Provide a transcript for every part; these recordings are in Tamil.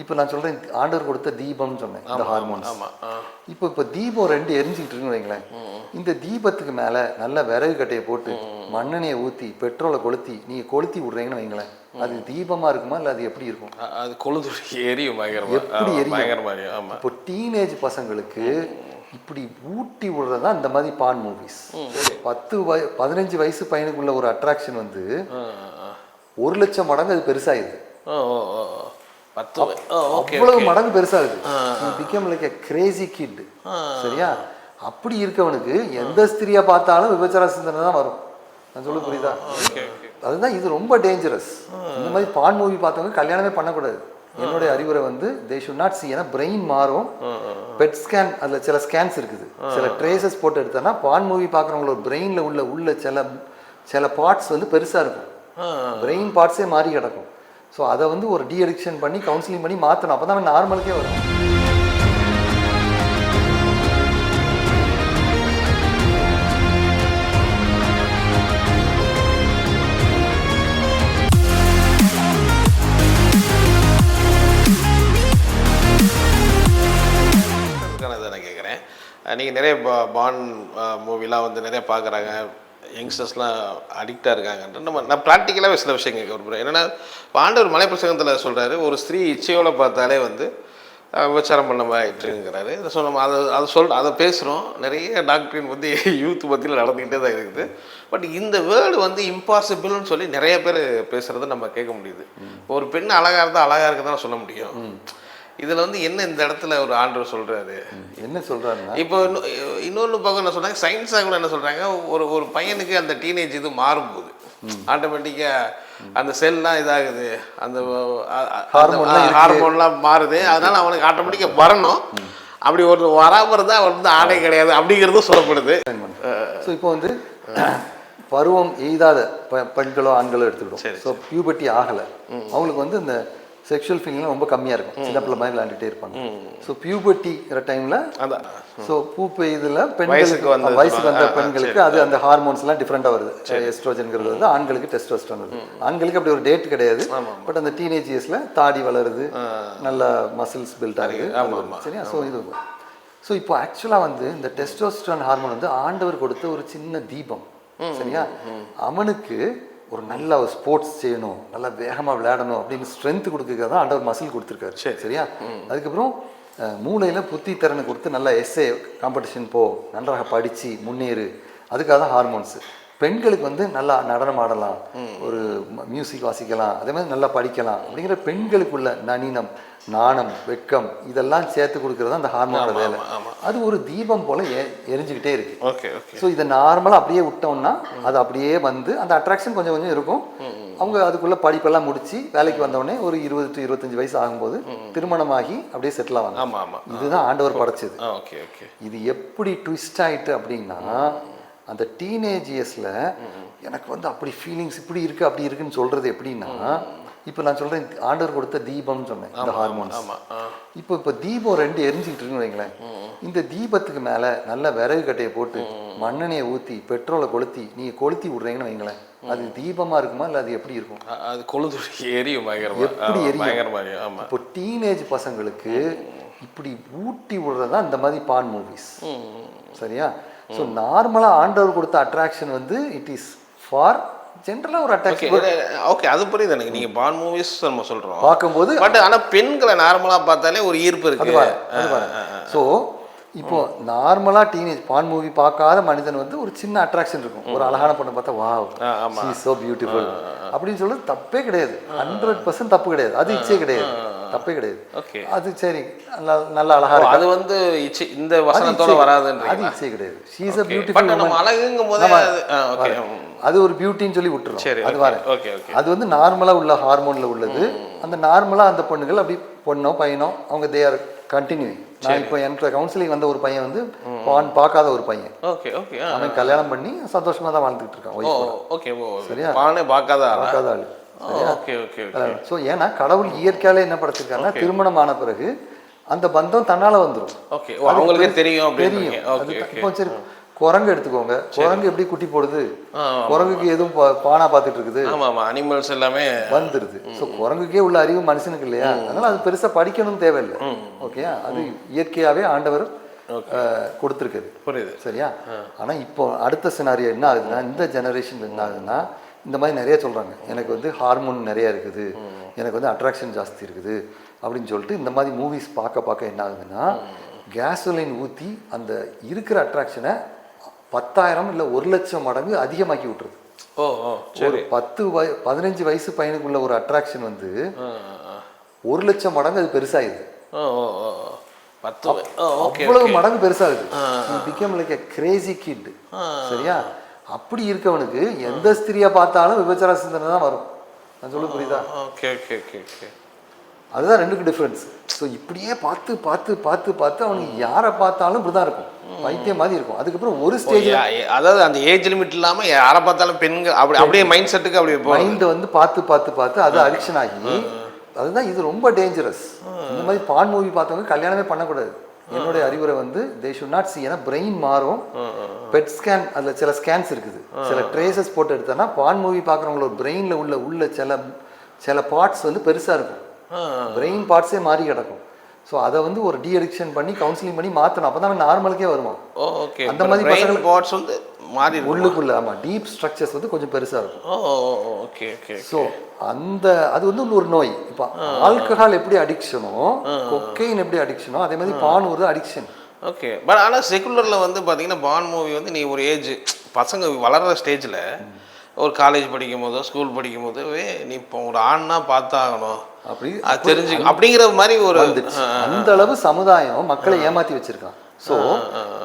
இப்போ நான் சொல்றேன் ஆண்டவர் கொடுத்த தீபம்னு சொன்னேன் இந்த ஹார்மோன்ஸ். இப்போ இப்போ தீபம் ரெண்டு எரிஞ்சுக்கிட்டு இருக்குன்னு வைங்களேன். இந்த தீபத்துக்கு மேல நல்ல விறகு கட்டையை போட்டு மண்ணெண்ணெயை ஊத்தி பெட்ரோலை கொளுத்தி நீங்க கொளுத்தி விடுறீங்கன்னு வைங்களேன். அது தீபமா இருக்குமா இல்ல அது எப்படி இருக்கும்? அது கொழுது எரியும் எப்படி எரியும்? இப்போ டீனேஜ் பசங்களுக்கு இப்படி ஊட்டி விடுறது தான் இந்த மாதிரி பான் மூவிஸ் பத்து வய பதினஞ்சு வயசு பையனுக்குள்ள ஒரு அட்ராக்ஷன் வந்து. ஒரு லட்சம் மடங்கு அது ஓ. பத்து அவ்வளவு மடங்கு பெருசாகுது become like a crazy kid. சரியா? அப்படி இருக்கவனுக்கு எந்த ஸ்திரியை பார்த்தாலும் விபச்சார சிந்தனை தான் வரும். நான் சொல்ல புரியுதா? அதுதான் இது ரொம்ப டேஞ்சரஸ் இந்த மாதிரி பான் மூவி பார்த்தவங்க கல்யாணமே பண்ணக்கூடாது. என்னுடைய அறிவுரை வந்து தே ஷுட் நாட் சி ஏன்னா பிரெயின் மாறும். பெட் ஸ்கேன் அதில் சில ஸ்கேன்ஸ் இருக்குது. சில ட்ரேசஸ் போட்டு எடுத்தோன்னா பான் மூவி பார்க்குறவங்களோட பிரெயினில் உள்ள உள்ள சில சில பார்ட்ஸ் வந்து பெருசாக இருக்கும். பிரெயின் பார்ட்ஸே மாறி கிடக்கும். ஸோ அதை வந்து ஒரு டி அடிக்ஷன் பண்ணி கவுன்சிலிங் பண்ணி மாற்றணும் அப்போ தான் நார்மலுக்கே வரும். நான் கேட்குறேன். நீங்கள் நிறைய பா பான் மூவிலாம் வந்து நிறைய பார்க்குறாங்க. யங்ஸ்டர்ஸ்லாம் அடிக்டாக இருக்காங்கன்ற நம்ம நான் ப்ராக்டிக்கலாகவே சில விஷயம் கேட்க விரும்புகிறேன் என்னென்னா இப்போ ஆண்டவர் மலை பிரசங்கத்தில் சொல்கிறாரு ஒரு ஸ்திரீ இச்சையோட பார்த்தாலே வந்து விபச்சாரம் பண்ண ஆயிட்டுங்கிறாரு ஸோ நம்ம அதை அதை சொல் அதை பேசுகிறோம் நிறைய டாக்டரின் வந்து யூத் மத்தியில் நடந்துக்கிட்டே தான் இருக்குது. பட் இந்த வேர்டு வந்து இம்பாசிபிள்னு சொல்லி நிறைய பேர் பேசுகிறத நம்ம கேட்க முடியுது. ஒரு பெண் அழகாக இருந்தால் அழகாக இருக்குதான் சொல்ல முடியும். இதில் வந்து என்ன இந்த இடத்துல ஒரு ஆண்டவர் சொல்கிறாரு என்ன சொல்கிறாருன்னா இப்போ இன்னொ- இன்னொன்று பக்கம் என்ன சொல்றாங்க? சயின்ஸாக கூட என்ன சொல்றாங்க? ஒரு ஒரு பையனுக்கு அந்த டீனேஜ் இது மாறும்போது. ஆட்டோமேட்டிக்காக அந்த செல்லாம் இதாகுது. அந்த ஹார்மோன்லாம் மாறுது. அதனால அவனுக்கு ஆட்டோமேட்டிக்காக வரணும். அப்படி ஒரு வராமல் இருந்தால் அவன் வந்து ஆடை கிடையாது அப்படிங்கிறதும் சொல்லப்படுது. ஸோ இப்போ வந்து பருவம் எய்தாத பெ- பெண்களோ ஆண்களோ எடுத்துக்கிட்டோம். ஸோ பியூபர்ட்டி ஆகலை. அவங்களுக்கு வந்து இந்த செக்ஷுவல் ஃபீலிங்லாம் ரொம்ப கம்மியாக இருக்கும். சின்ன பிள்ளை மாதிரி விளையாண்டுட்டே இருப்பாங்க. ஸோ பியூபர்ட்டிங்கிற டைமில் ஸோ பூ பெய்துல பெண்களுக்கு வயசுக்கு வந்த பெண்களுக்கு அது அந்த ஹார்மோன்ஸ்லாம் டிஃப்ரெண்ட்டாக வருது. எஸ்ட்ரோஜன்ங்கிறது வந்து ஆண்களுக்கு டெஸ்டோஸ்டரோன் வருது. ஆண்களுக்கு அப்படி ஒரு டேட் கிடையாது. பட் அந்த டீனேஜ் இயர்ஸில் தாடி வளருது. நல்ல மசில்ஸ் பில்ட் ஆகுது. சரியா? ஸோ இது ஸோ இப்போ ஆக்சுவலாக வந்து இந்த டெஸ்டோஸ்டரோன் ஹார்மோன் வந்து ஆண்டவர் கொடுத்த ஒரு சின்ன தீபம். சரியா? அவனுக்கு ஒரு நல்ல ஒரு ஸ்போர்ட்ஸ் செய்யணும் நல்லா வேகமாக விளையாடணும் அப்படின்னு ஸ்ட்ரென்த் கொடுக்கறதுக்காக தான் ஆண்டவர் மசில் கொடுத்துருக்காரு. சரியா? அதுக்கப்புறம் மூளையில புத்தி திறனை கொடுத்து நல்லா எஸ்ஏ காம்படிஷன் போ நன்றாக படிச்சு முன்னேறு. அதுக்காக தான் ஹார்மோன்ஸ் பெண்களுக்கு வந்து நல்லா நடனம் ஆடலாம் ஒரு மியூசிக் வாசிக்கலாம் அதே மாதிரி நல்லா படிக்கலாம் அப்படிங்கிற பெண்களுக்குள்ள நனினம் நாணம் வெட்கம் இதெல்லாம் சேர்த்து கொடுக்கறது அந்த ஹார்மோனோட வேலை. அது ஒரு தீபம் போல எரிஞ்சுக்கிட்டே இருக்கு. ஓகே ஸோ இதை நார்மலாக அப்படியே விட்டோம்னா அது அப்படியே வந்து அந்த அட்ராக்ஷன் கொஞ்சம் கொஞ்சம் இருக்கும். அவங்க அதுக்குள்ள படிப்பெல்லாம் முடிச்சு வேலைக்கு வந்தோடனே ஒரு இருபது டு இருபத்தஞ்சு வயசு ஆகும்போது திருமணமாகி அப்படியே செட்டில் ஆவாங்க. இதுதான் ஆண்டவர் படைச்சது. ஆ ஓகே ஓகே. இது எப்படி ட்விஸ்ட் ஆயிட்டு அப்படின்னா அந்த டீனேஜ் இயர்ஸில் எனக்கு வந்து அப்படி ஃபீலிங்ஸ் இப்படி இருக்கு அப்படி இருக்குன்னு சொல்றது எப்படின்னா இப்போ நான் சொல்றேன் ஆண்டவர் கொடுத்த தீபம்னு சொன்னேன் இந்த ஹார்மோன்ஸ் இப்போ இப்போ தீபம் ரெண்டு எரிஞ்சுக்கிட்டு இருக்குன்னு வைங்களேன். இந்த தீபத்துக்கு மேலே நல்ல விறகு கட்டையை போட்டு மண்ணெண்ணெயை ஊற்றி பெட்ரோலை கொளுத்தி நீங்கள் கொளுத்தி விட்றீங்கன்னு வைங்களேன். அது தீபமாக இருக்குமா இல்லை அது எப்படி இருக்கும்? அது கொழுது எரியும் எப்படி எரியும்? இப்போ டீனேஜ் பசங்களுக்கு இப்படி ஊட்டி விடுறது தான் இந்த மாதிரி பான் மூவிஸ் சரியா? ஸோ நார்மலாக ஆண்டவர் கொடுத்த அட்ராக்ஷன் வந்து இட் இஸ் ஃபார் ஜென்ரலாக ஒரு அட்ராக்ஷன் ஓகே அது புரியுது எனக்கு. நீங்கள் பான் மூவிஸ் நம்ம சொல்கிறோம் பார்க்கும்போது பட் ஆனா பெண்களை நார்மலா பார்த்தாலே ஒரு ஈர்ப்பு இருக்கு. ஸோ இப்போ நார்மலாக டீனேஜ் பான் மூவி பார்க்காத மனிதன் வந்து ஒரு சின்ன அட்ராக்ஷன் இருக்கும். ஒரு அழகான பொண்ணை பார்த்தா. ஷீ சோ பியூட்டிஃபுல் அப்படின்னு சொல்றது தப்பே கிடையாது. ஹண்ட்ரட் பர்சன்ட் தப்பு கிடையாது. அது இச்சே கிடையாது. தப்பே கிடையாது. ஓகே. அது சரி நல்ல நல்ல அழகா இருக்கு. அது வந்து இச்சை இந்த வசனத்தோட இச்சை. அது இச்சே கிடையாது. ஷீ இஸ் பட் பியூட்டிஃபுல் நம்ம அழகுங்கும் போதே ஓகே. அது ஒரு பியூட்டின்னு சொல்லி விட்டுறோம். சரி அது ஓகே. வர. Okay okay. அது வந்து நார்மலா உள்ள ஹார்மோன்ல உள்ளது. அந்த நார்மலா அந்த பொண்ணுகள் அப்படி பொண்ணோ பையனோ அவங்க தே ஆர் கண்டினியூ நான் இப்போ என்கிட்ட கவுன்சிலிங் வந்த ஒரு பையன் வந்து பான் பார்க்காத ஒரு பையன். Okay okay. அவன் கல்யாணம் பண்ணி சந்தோஷமா தான் வாழ்ந்துட்டு இருக்கான் ஓகே ஓ சரியா? பானே பார்க்காத பார்க்காத ஆளு. ஓகே ஓகே ஓகே ஸோ ஏன்னா கடவுள் இயற்கையாலே என்ன படைச்சிருக்காருன்னா திருமணம் ஆன பிறகு அந்த பந்தம் தன்னால வந்துரும். ஓகே. அவங்களுக்கே தெரியும் தெரியும். இப்போ சரி குரங்கு எடுத்துக்கோங்க. குரங்கு எப்படி குட்டி போடுது? குரங்குக்கு எதுவும் பானா பார்த்துட்டு இருக்குது. அனிமல்ஸ் எல்லாமே வந்துருது. ஸோ குரங்குக்கே உள்ள அறிவு மனுஷனுக்கு இல்லையா? அதனால அது பெருசா படிக்கணும்னு தேவையில்லை. ஓகே அது இயற்கையாவே ஆண்டவர் கொடுத்திருக்குது புரியுது. சரியா? ஆனா இப்போ அடுத்த சினாரியோ என்ன ஆகுதுன்னா இந்த ஜெனரேஷன் என்ன ஆகுதுன்னா இந்த மாதிரி நிறைய சொல்றாங்க. எனக்கு வந்து ஹார்மோன் நிறைய இருக்குது. எனக்கு வந்து அட்ராக்ஷன் ஜாஸ்தி இருக்குது. அப்படின்னு சொல்லிட்டு இந்த மாதிரி மூவிஸ் பார்க்க பார்க்க என்ன ஆகுதுன்னா கேசோலின் ஊற்றி அந்த இருக்கிற அட்ராக்ஷனை பத்தாயிரம் இல்லை ஒரு லட்சம் மடங்கு அதிகமாக்கி விட்டுருது. ஓ ஒரு பத்து வய பதினஞ்சு வயசு பையனுக்குள்ள ஒரு அட்ராக்ஷன் வந்து. ஒரு லட்சம் மடங்கு அது பெருசாகுது அவ்வளவு மடங்கு பெருசாகுது. Become like crazy kid. சரியா? அப்படி இருக்கவனுக்கு எந்த ஸ்திரியை பார்த்தாலும் விபச்சார சிந்தனை தான் வரும். நான் சொல்ல புரியுதா? Okay okay okay okay. அதுதான் ரெண்டுக்கு டிஃப்ரென்ஸ் ஸோ இப்படியே பார்த்து பார்த்து பார்த்து பார்த்து அவனுக்கு யாரை பார்த்தாலும் இப்படிதான் இருக்கும். பைத்தியம் மாதிரி இருக்கும். அதுக்கப்புறம் ஒரு ஸ்டேஜ் அதாவது அந்த ஏஜ் லிமிட் இல்லாம யாரை பார்த்தாலும் பெண்கள் அப்படி அப்படியே மைண்ட் செட்டுக்கு அப்படியே மைண்டை வந்து பார்த்து பார்த்து பார்த்து அது அடிக்ஷன் ஆகி அதுதான் இது ரொம்ப டேஞ்சரஸ் இந்த மாதிரி பான் மூவி பார்த்தவங்க கல்யாணமே பண்ணக்கூடாது. என்னுடைய அறிவுரை வந்து தே ஷுட் நாட் சி ஏன்னா பிரெயின் மாறும். பெட் ஸ்கேன் அதில் சில ஸ்கேன்ஸ் இருக்குது. சில ட்ரேசஸ் போட்டு எடுத்தோன்னா பான் மூவி பார்க்குறவங்களோட பிரெயினில் உள்ள உள்ள சில சில பார்ட்ஸ் வந்து பெருசாக இருக்கும். பிரெயின் பார்ட்ஸே மாறி கிடக்கும். ஸோ அதை வந்து ஒரு டி அடிக்ஷன் பண்ணி கவுன்சிலிங் பண்ணி மாற்றணும் அப்போ தான் நார்மலுக்கே வருவான். அந்த மாதிரி பிரெயின் பாட்ஸ் வந்து மாறி உள்ளுக்குள்ள ஆமாம் டீப் ஸ்ட்ரக்சர்ஸ் வந்து கொஞ்சம் பெருசாக இருக்கும். ஓகே ஓகே ஸோ அந்த அது வந்து ஒரு நோய். இப்போ ஆல்கஹால் எப்படி அடிக்ஷனோ கொக்கைன் எப்படி அடிக்ஷனோ அதே மாதிரி பான் ஒரு அடிக்ஷன் ஓகே பட் ஆனால் செகுலரில் வந்து பார்த்தீங்கன்னா பான் மூவி வந்து நீ ஒரு ஏஜ் பசங்க வளர்கிற ஸ்டேஜில் ஒரு காலேஜ் படிக்கும் போதோ ஸ்கூல் படிக்கும் போதோ நீ இப்போ ஒரு ஆண்னா பார்த்தாகணும். அப்படி தெரிஞ்சு அப்படிங்கிற மாதிரி ஒரு அந்த அளவு சமுதாயம் மக்களை ஏமாத்தி வச்சிருக்கான். ஸோ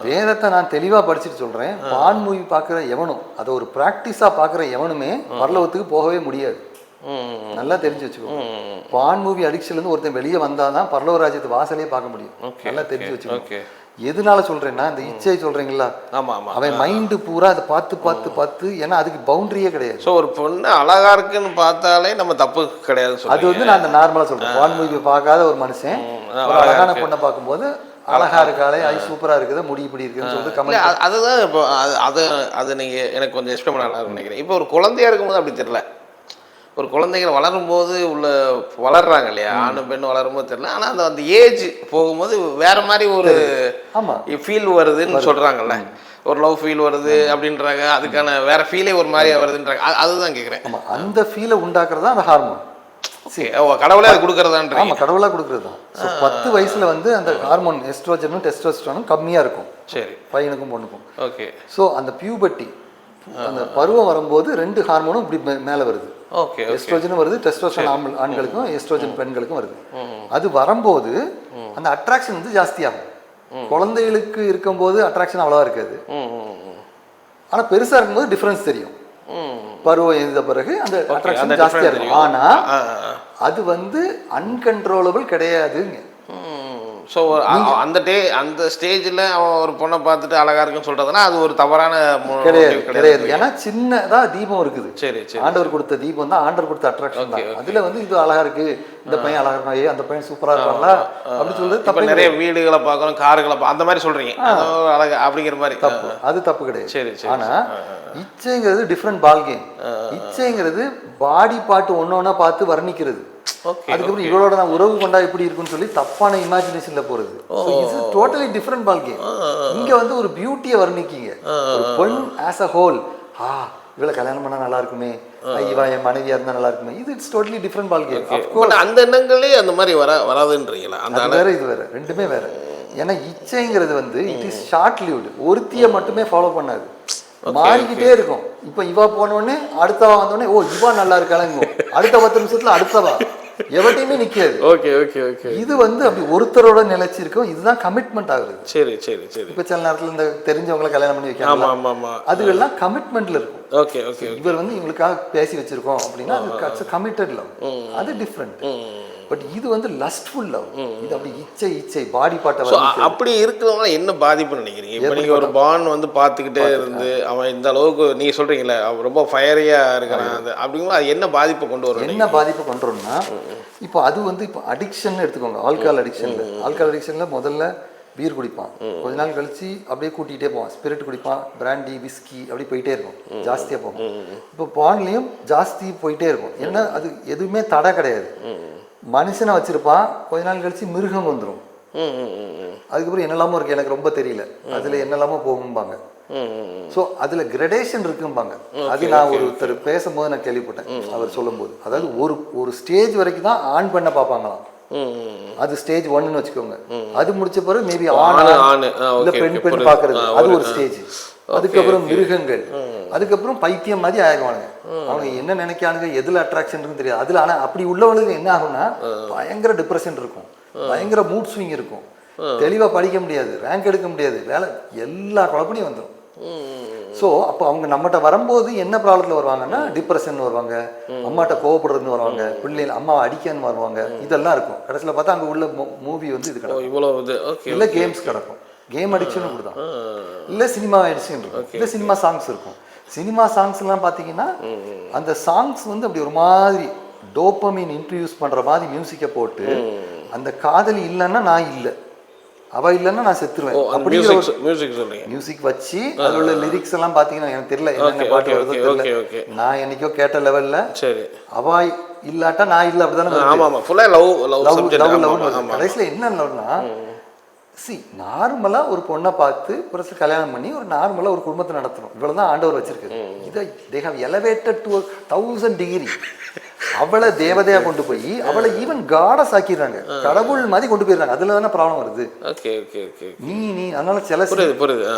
வேதத்தை நான் தெளிவா படிச்சுட்டு சொல்றேன். பான் மூவி பார்க்குற எவனும் அதை ஒரு ப்ராக்டிஸா பார்க்குற எவனுமே பரலோகத்துக்கு போகவே முடியாது. நல்லா தெரிஞ்சு வச்சுக்கோ. பான் மூவி அடிக்ஷன்ல இருந்து ஒருத்தன் வெளியே வந்தாதான் பரலோக ராஜ்யத்து வாசலே பார்க்க முடியும். நல்லா தெரிஞ்சு வச்சுக்கோ. எதனால சொல்றேன்னா இந்த இச்சை சொல்றீங்களா ஆமாம் அவன் மைண்டு பூரா அதை பார்த்து பார்த்து பார்த்து ஏன்னா அதுக்கு பவுண்டரியே கிடையாது. ஸோ ஒரு பொண்ணு அழகா இருக்குன்னு பார்த்தாலே நம்ம தப்பு கிடையாதுன்னு அது வந்து நான் அந்த நார்மலா சொல்றேன். வான் மூவி பார்க்காத ஒரு மனுஷன் அழகான பொண்ணை பார்க்கும்போது அழகா இருக்காளே ஐ சூப்பரா இருக்குது முடி இப்படி இருக்குன்னு சொல்லிட்டு கமெண்ட் அதுதான் இப்போ அது அது அது நீங்கள் எனக்கு கொஞ்சம் எக்ஸ்பிளைன் பண்ண நல்லா நினைக்கிறேன். இப்போ ஒரு குழந்தையா இருக்கும்போது அப்படி தெரியல. ஒரு குழந்தைகள் வளரும்போது உள்ள வளர்றாங்க இல்லையா? ஆணும் பெண்ணும் வளரும்போது தெரியல. ஆனால் அந்த அந்த ஏஜ் போகும்போது வேற மாதிரி ஒரு ஃபீல் வருதுன்னு சொல்றாங்கல்ல. ஒரு லவ் ஃபீல் வருது அப்படின்றாங்க. அதுக்கான வேற ஃபீலே ஒரு மாதிரியா வருதுன்றாங்க. அது- அதுதான் கேட்குறேன் அந்த ஃபீலை உண்டாக்குறது அந்த ஹார்மோன் ஓ கடவுளே அது கொடுக்குறதான்றீங்க. ஆமா கடவுளா கொடுக்கறது தான் ஸோ பத்து வயசுல வந்து அந்த ஹார்மோன் எஸ்ட்ரோஜனும் டெஸ்டோஸ்டரோனும் கம்மியா இருக்கும். சரி. பையனுக்கும் பொண்ணுக்கும். ஓகே. ஸோ அந்த பியூபர்ட்டி அந்த பருவம் வரும்போது ரெண்டு ஹார்மோனும் இப்படி மேல வருது. ஓகே எஸ்ட்ரோஜனும் வருது ஆம்பல் ஆண்களுக்கும் எஸ்ட்ரோஜன் பெண்களுக்கும் வருது. அது வரும்போது அந்த அட்ராக்ஷன் வந்து ஜாஸ்தியாகும். குழந்தைகளுக்கு இருக்கும்போது அட்ராக்ஷன் அவ்வளவா இருக்காது. ம் ம் ம். ஆனா பெருசா இருக்கும்போது டிஃபரன்ஸ் தெரியும். பருவம் எழுந்த பிறகு அந்த அட்ராக்ஷன் ஜாஸ்தியா difference இருக்கும். ஆனா ஆ ஆ அது வந்து அன்கன்ட்ரோலபிள் கிடையாதுங்க. ஸோ அந்த டே அந்த ஸ்டேஜில் அவன் ஒரு பொண்ணை பார்த்துட்டு அழகா இருக்குன்னு சொல்றதுன்னா அது ஒரு தவறான கிடையாது கிடையாது. ஏன்னா சின்னதா தீபம் இருக்குது. சரி சரி. ஆண்டவர் கொடுத்த தீபம் தான் ஆண்டவர் கொடுத்த அட்ராக்ஷன் தான். அதுல வந்து இது அழகா இருக்கு. இந்த பையன் அழகா இருக்கான். ஏய் அந்த பையன் சூப்பரா இருக்காங்களா அப்படி சொல்றது தப்பு நிறைய வீடுகளை பார்க்குறோம் காருகளை அந்த மாதிரி சொல்றீங்க. அழகா அப்படிங்கிற மாதிரி. தப்பு. அது தப்பு கிடையாது. சரி சரி ஆனா இச்சைங்கிறது டிஃப்ரெண்ட் பால் கேம் இச்சைங்கிறது பாடி பாட்டு ஒண்ணு ஒண்ணா பார்த்து வர்ணிக்கிறது. அதுக்கப்புறம் இவளோட நான் உறவு கொண்டா இப்படி இருக்குன்னு சொல்லி தப்பான இமேஜினேஷன்ல போறது. இது டோட்டலி டிஃப்ரெண்ட் பால் கேம் இங்க வந்து ஒரு பியூட்டியை வர்ணிக்கீங்க. ஒரு பெண் ஆஸ் அ ஹோல் ஆ இவளை கல்யாணம் பண்ணா நல்லா இருக்குமே. இவ என் மனைவியா இருந்தா நல்லா இருக்குமே. இது it's totally different ball game அந்த எண்ணங்களே அந்த மாதிரி வர வராதுன்றீங்களா? அந்த அது வேற இது வேற. ரெண்டுமே வேற. ஏன்னா இச்சைங்கிறது வந்து இட் இஸ் ஷார்ட் லிவ்டு ஒருத்திய மட்டுமே ஃபாலோ பண்ணாது. மாறிக்கிட்டே இருக்கும். இப்போ இவா போன உடனே அடுத்தவா வந்த உடனே ஓ இவா நல்லா இருக்காளங்க. அடுத்த பத்து நிமிஷத்துல அடுத்தவா. எவட்டையுமே நிக்காது. ஓகே ஓகே ஓகே இது வந்து அப்படி ஒருத்தரோட நிலைச்சு இருக்கும். இதுதான் கமிட்மெண்ட் ஆகுறது. சரி சரி சரி. இப்ப சில நேரத்துல இந்த தெரிஞ்சவங்களை கல்யாணம் பண்ணி வைக்காங்க ஆமா ஆமா ஆமா. அதுவெல்லாம் கமிட்மெண்ட்ல இருக்கும். ஓகே ஓகே இவர் வந்து இவங்களுக்காக பேசி வச்சிருக்கோம் அப்படின்னா அது கமிட்டட் லவ் அது டிஃப்ரெண்ட் பட் இது வந்து லஸ்ட்ஃபுல் லவ் இது அப்படி இச்சை இச்சை பாடி பாட்டை அப்படி இருக்கிறவங்க என்ன பாதிப்புன்னு நினைக்கிறீங்க? இப்போ நீங்கள் ஒரு பான் வந்து பார்த்துக்கிட்டே இருந்து அவன் இந்த அளவுக்கு நீங்கள் சொல்கிறீங்களே அவன் ரொம்ப ஃபயரியாக இருக்கிறான். அது அப்படிங்கும்போது அது என்ன பாதிப்பை கொண்டு வரும் என்ன பாதிப்பு கொண்டுறோம்னா இப்போ அது வந்து இப்போ அடிக்ஷன் எடுத்துக்கோங்க ஆல்கஹால் அடிக்ஷன்ல ஆல்கஹால் அடிக்ஷன்ல முதல்ல பீர் குடிப்பான். கொஞ்ச நாள் கழிச்சு அப்படியே கூட்டிகிட்டே போவான். ஸ்பிரிட் குடிப்பான் பிராண்டி விஸ்கி அப்படி போயிட்டே இருக்கும். ஜாஸ்தியாக போகும். இப்போ பான்லேயும் ஜாஸ்தி போயிட்டே இருக்கும். என்ன அது எதுவுமே தடை கிடையாது. மனுஷனை வச்சிருப்பான் கொஞ்ச நாள் கழிச்சு மிருகம் வந்துடும் அதுக்கப்புறம் என்னெல்லாமோ இருக்கு எனக்கு ரொம்ப தெரியல. அதுல என்னெல்லாமோ போகும்பாங்க. ஸோ அதுல கிரடேஷன் இருக்கும்பாங்க. அது நான் ஒருத்தர் பேசும்போது நான் கேள்விப்பட்டேன் அவர் சொல்லும்போது. அதாவது ஒரு ஒரு ஸ்டேஜ் வரைக்கும் தான் ஆன் பண்ண பார்ப்பாங்களாம். ம் ம் ம் அது ஸ்டேஜ் ஒன்னு வச்சுக்கோங்க. அது முடிச்ச பிறகு மேபி ஆண் ஆணு, ஆண், ஆணு. ஆ, இல்ல பெண் பெண். பாக்குறது அது ஒரு ஸ்டேஜ் அதுக்கப்புறம் மிருகங்கள். அதுக்கப்புறம் பைத்தியம் மாதிரி ஆயிடுவானுங்க. அவங்க என்ன நினைக்கானுங்க எதுல அட்ராக்ஷன் இருக்குன்னு தெரியாது. அதுல ஆனா அப்படி உள்ளவங்களுக்கு என்ன ஆகும்னா பயங்கர டிப்ரெஷன் இருக்கும். பயங்கர மூட் ஸ்விங் இருக்கும். தெளிவா படிக்க முடியாது ரேங்க் எடுக்க முடியாது. வேலை எல்லா குழப்பனையும் வந்துடும் ஸோ அப்போ அவங்க நம்மகிட்ட வரும்போது என்ன ப்ராப்ளத்தில் வருவாங்கன்னா டிப்ரெஷன் வருவாங்க. அம்மாட்ட கோவப்படுறதுன்னு வருவாங்க. பிள்ளைங்க அம்மாவை அடிக்கன்னு வருவாங்க. இதெல்லாம் இருக்கும். கடைசியில் பார்த்தா அங்கே உள்ள மூவி வந்து இது கிடக்கும். இவ்வளோ இது. இல்லை கேம்ஸ் கிடக்கும். கேம் அடிக்ஷனும் இப்படிதான். இல்லை சினிமா அடிக்ஷன் இருக்கும் இல்லை சினிமா சாங்ஸ் இருக்கும். சினிமா சாங்ஸ்லாம் பார்த்தீங்கன்னா அந்த சாங்ஸ் வந்து அப்படி ஒரு மாதிரி டோப்பமின் இன்ட்ரடியூஸ் பண்ணுற மாதிரி மியூசிக்கை போட்டு அந்த காதலி இல்லைன்னா நான் இல்லை. அவ இல்லைன்னா நான் செத்துருவேன். அப்படிங்கிற மியூசிக் வச்சு அதில் உள்ள லிரிக்ஸ் எல்லாம் பார்த்தீங்கன்னா எனக்கு தெரியல. என்னென்ன Okay, பாட்டு வருதோ தெரியல. நான் என்னைக்கோ கேட்ட லெவல்ல சரி. அவ இல்லாட்டா நான் இல்லை அப்படிதானே லவ் லவ் லவ் லவ் கடைசியில் என்ன லவ்னா சி நார்மலாக ஒரு பொண்ணை பார்த்து பிறகு கல்யாணம் பண்ணி ஒரு நார்மலாக ஒரு குடும்பத்தை நடத்தணும். இவ்வளவுதான் ஆண்டவர் வச்சிருக்காரு. இதை they have elevated to thousand degree அவளை தேவதையா கொண்டு போய் அவளை ஈவன் காடஸ் ஆக்கிடுறாங்க. கடவுள் மாதிரி கொண்டு போயிடுறாங்க. அதுல தானே ப்ராப்ளம் வருது. நீ நீ அதனால சில.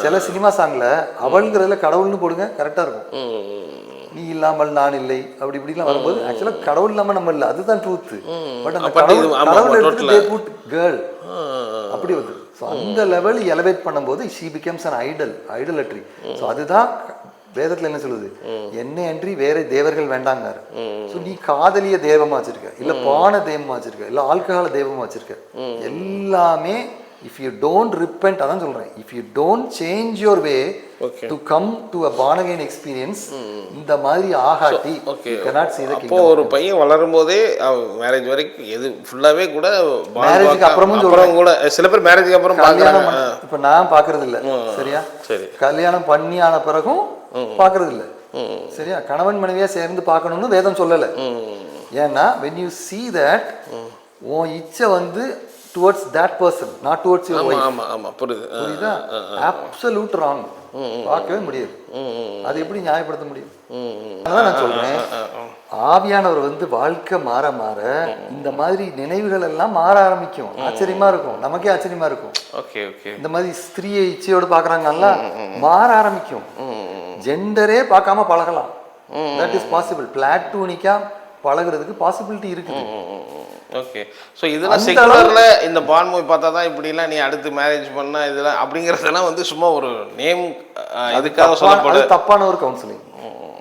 சில சினிமா சாங்ல அவள்ங்கிறதுல கடவுள்னு போடுங்க கரெக்டா இருக்கும். நீ இல்லாமல் நான் இல்லை. அப்படி இப்படிலாம் வரும்போது ஆக்சுவலா கடவுள் இல்லாம நம்ம இல்லை. அதுதான் ட்ரூத் பட் அந்த கடவுள் கடவுள் எடுத்துட்டு ஆ, அப்படி வருது. ஸோ அந்த லெவல் எலவேட் பண்ணும்போது she becomes an idol idolatry so அதுதான் வேதத்துல என்ன சொல்லுது? என்னை அன்றி வேற தேவர்கள் வேண்டாங்காரு ஸோ நீ காதலிய தெய்வமா வச்சிருக்க இல்ல பான தெய்வமா வச்சிருக்க இல்ல ஆல்கஹால தெய்வமா வச்சிருக்க. எல்லாமே இஃப் யூ டோன்ட் ரிப்பெண்ட் அதான் சொல்றேன். If you don't change your way. To come to a born again experience இந்த மாதிரி ஆகாட்டி see the அப்போ ஒரு பையன் வளரும் போதே மேரேஜ் வரைக்கும் எது ஃபுல்லாவே கூட பால் Marriage க்கு பார்க்க- அப்புறமும் அப்புறம் கூட சில பேர் மேரேஜுக்கு அப்புறம் கல்யாணம் இப்ப நான் பாக்குறது இல்ல சரியா? சரி. கல்யாணம் பண்ணி ஆன பிறகும் பாக்குறது இல்ல சரியா? கணவன் மனைவியா சேர்ந்து பார்க்கணும்னு வேதம் சொல்லல. ஏன்னா when you see that உன் இச்சை வந்து towards person not towards your ஆமா wife. ஆமா ஆமா புரியுது. புரியுதா? அப்சல்யூட் ராங் பார்க்கவே முடியாது. அது எப்படி நியாயப்படுத்த முடியும். அதான் நான் சொல்றேன். ஆவியானவர் வந்து வாழ்க்கை மாற மாற இந்த மாதிரி நினைவுகள் எல்லாம் மாற ஆரம்பிக்கும். ஆச்சரியமா இருக்கும். நமக்கே ஆச்சரியமா இருக்கும். Okay okay. இந்த மாதிரி ஸ்திரியை இச்சையோடு பார்க்குறாங்கல்ல மாற ஆரம்பிக்கும். ஜெண்டரே பார்க்காம பழகலாம். தட் இஸ் பாசிபிள் பிளாட்டூனிக்கா பழகுறதுக்கு பாசிபிலிட்டி இருக்குது. ஓகே ஸோ இதெல்லாம் செகுலரில் இந்த பான் மூவி பார்த்தா தான் இப்படிலாம் நீ அடுத்து மேரேஜ் பண்ணா இதெல்லாம் அப்படிங்கிறதெல்லாம் வந்து சும்மா ஒரு நேம் இதுக்காக தப்பா- சொல்லப்பட அது தப்பான ஒரு கவுன்சிலிங்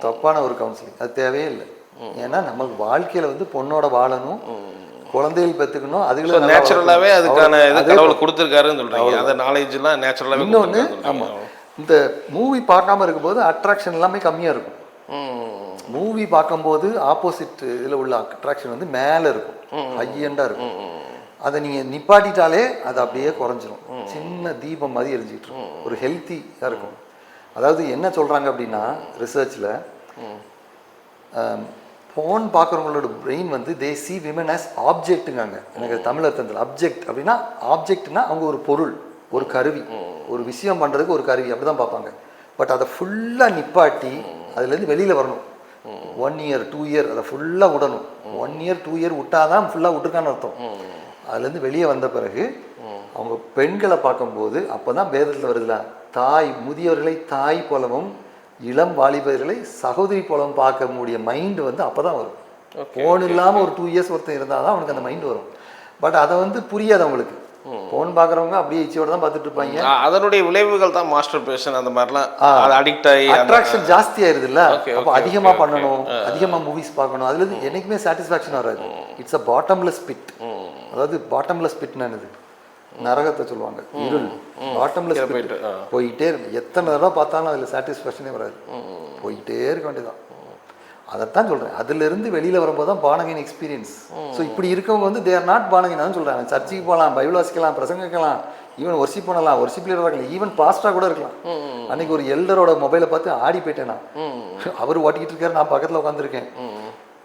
தப்பான ஒரு கவுன்சிலிங் அது தேவையே இல்லை. ஏன்னா நமக்கு வாழ்க்கையில வந்து பொண்ணோட வாழணும் குழந்தைகள் பெற்றுக்கணும் நல்லா நேச்சுரலாகவே. அதுக்கான இது கடவுள் கொடுத்துருக்காருன்னு சொல்றீங்க. அந்த நாலேஜ்லாம் நேச்சுரலாகவே இன்னொன்று ஆமா. இந்த மூவி பார்க்காம இருக்கும்போது அட்ராக்ஷன் எல்லாமே கம்மியா இருக்கும். மூவி பார்க்கும்போது ஆப்போசிட் இதில் உள்ள அட்ராக்ஷன் வந்து மேலே இருக்கும். ஹையண்டாக இருக்கும். அதை நீங்கள் நிப்பாட்டிட்டாலே அது அப்படியே குறைஞ்சிரும். சின்ன தீபம் மாதிரி எரிஞ்சிட்டு இருக்கும். ஒரு ஹெல்த்தியாக இருக்கும். அதாவது என்ன சொல்கிறாங்க அப்படின்னா ரிசர்ச்சில் ஃபோன் பார்க்குறவங்களோட பிரெயின் வந்து தே சி விமன் as ஆப்ஜெக்ட்டுங்காங்க எனக்கு தமிழ் அர்த்தத்தில் அப்ஜெக்ட் அப்படின்னா ஆப்ஜெக்ட்னா அவங்க ஒரு பொருள் ஒரு கருவி. ஒரு விஷயம் பண்ணுறதுக்கு ஒரு கருவி அப்படி தான் பார்ப்பாங்க. பட் அதை ஃபுல்லாக நிப்பாட்டி அதுலேருந்து வெளியில் வரணும். ஒன் இயர் டூ இயர் அதை ஃபுல்லாக விடணும். ஒன் இயர் டூ இயர் விட்டாதான் ஃபுல்லாக விட்டுருக்கான்னு அர்த்தம். அதுலேருந்து வெளியே வந்த பிறகு அவங்க பெண்களை பார்க்கும்போது அப்போ தான் வேதத்தில் வருதுல தாய் முதியவர்களை தாய் போலவும் இளம் வாலிபர்களை சகோதரி போலவும் பார்க்க முடிய மைண்ட் வந்து அப்போ தான் வரும் ஃபோன் இல்லாமல் ஒரு டூ இயர்ஸ் ஒருத்தன் இருந்தால் தான் அவனுக்கு அந்த மைண்ட் வரும். பட் அதை வந்து புரியாது அவங்களுக்கு. ஃபோன் பார்க்குறவங்க அப்படியே இச்சையோட தான் பார்த்துட்டு இருப்பாங்க. அதனுடைய விளைவுகள் தான் மாஸ்டர் பேஷன் அந்த மாதிரிலாம் அடிக்ட் ஆகி அட்ராக்ஷன் ஜாஸ்தி ஆயிருதுல்ல? அப்போ okay, அதிகமா okay, பண்ணணும் அதிகமா மூவிஸ் பார்க்கணும் அதுல இருந்து என்னைக்குமே சாட்டிஸ்ஃபேக்ஷன் வராது. இட்ஸ் அ பாட்டம்லெஸ் பிட் அதாவது பாட்டம்லெஸ் பிட் என்னது? நரகத்தை சொல்லுவாங்க இருள். பாட்டம்லெஸ். போயிட்டே இருக்கும். எத்தனை தடவை பார்த்தாலும் அதுல சாட்டிஸ்ஃபேக்ஷனே வராது. போயிட்டே இருக்க வேண்டியதான் அதைத்தான் சொல்கிறேன் அதுலேருந்து வெளியில் வரும்போது தான் பானகின் எக்ஸ்பீரியன்ஸ் ஸோ இப்படி இருக்கவங்க வந்து தேர் நாட் பானகின் தான் சொல்கிறேன் சர்ச்சுக்கு போகலாம் பைபிள் வாசிக்கலாம் பிரசங்கிக்கலாம் ஈவன் ஒர்ஷிப் பண்ணலாம் ஒர்ஷிப் லீடராக இருக்கலாம் ஈவன் பாஸ்டாக கூட இருக்கலாம். அன்னைக்கு ஒரு எல்டரோட மொபைலை பார்த்து ஆடி போயிட்டேன் நான். அவர் ஓட்டிக்கிட்டு இருக்காரு நான் பக்கத்தில் உட்காந்துருக்கேன்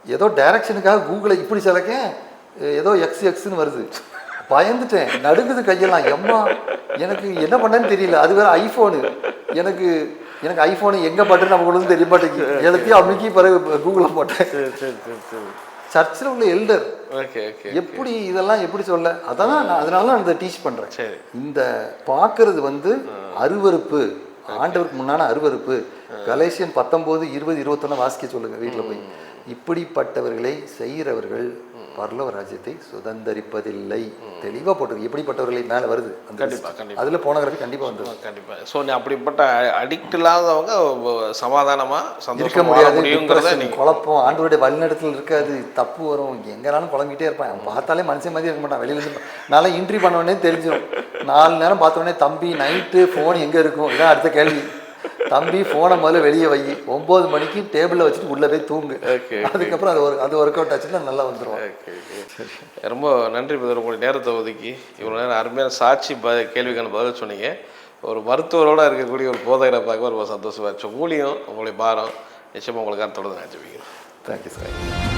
ஏதோ டைரக்ஷனுக்காக கூகுளை இப்படி சிலக்கேன் ஏதோ எக்ஸ் எக்ஸ்னு வருது. பயந்துட்டேன் நடுங்குது கையெல்லாம். எம்மா எனக்கு என்ன பண்ணேன்னு தெரியல. அது வேற ஐஃபோனு எனக்கு எனக்கு ஐஃபோனு எங்கே நம்ம கொண்டு வந்து தெரிய மாட்டேங்குது. எல்லாத்தையும் அமுக்கி பிறகு கூகுளில் போட்டேன். சரி சரி சரி சரி. சர்ச்சில் உள்ள எல்டர் எப்படி இதெல்லாம் எப்படி சொல்ல? அதான் நான் அதனால நான் இதை டீச் பண்ணுறேன் இந்த பார்க்கறது வந்து அருவருப்பு. ஆண்டவருக்கு முன்னான அருவருப்பு. கலேசியன் பத்தொம்போது இருபது இருபத்தொன்னு வாசிக்க சொல்லுங்க வீட்டில் போய். இப்படிப்பட்டவர்களை செய்கிறவர்கள் பரலவ ராஜ்யத்தை சுதந்தரிப்பதில்லை தெளிவாக போட்டிருக்கு எப்படிப்பட்டவர்களை மேலே வருது அந்த கண்டிப்பா, கண்டிப்பா. அதில் போனோகிராஃபி கண்டிப்பாக வந்துடும் கண்டிப்பாக ஸோ அப்படிப்பட்ட அடிக்ட் இல்லாதவங்க சமாதானமாக இருக்க முடியாது. குழப்பம் ஆண்டவருடைய வழிநடத்தல் இருக்காது. தப்பு வரும். எங்கனாலும் புலம்பிட்டே இருப்பான். பார்த்தாலே மனுஷன் மாதிரி இருக்க மாட்டான். வெளியில இருந்து நல்லா இன்ட்ரி பண்ண உடனே தெரிஞ்சிடும் நாலு நேரம் பார்த்த உடனே தம்பி நைட்டு ஃபோன் எங்கே இருக்கும்? இதான் அடுத்த கேள்வி. தம்பி ஃபோனை முதல்ல வெளியே வை. ஒம்பது மணிக்கு டேபிளில் வச்சுட்டு உள்ளே போய் தூங்கு. அதுக்கப்புறம் அது ஒரு அது ஒர்க் அவுட் ஆச்சுன்னா நல்லா வந்துடும் ரொம்ப நன்றி பிரதர் உங்களுடைய நேரத்தை ஒதுக்கி. இவ்வளோ நேரம் அருமையான சாட்சி ப கேள்விக்கான பதில் சொன்னீங்க. ஒரு மருத்துவரோட இருக்கக்கூடிய ஒரு போதகரை பார்க்க ரொம்ப சந்தோஷமா இருந்துச்சு. ஊழியம் உங்களுடைய பாரம் நிச்சயமாக உங்களுக்கான தொடர்ந்து நான் ஜெபிக்கிறேன். Thank you sir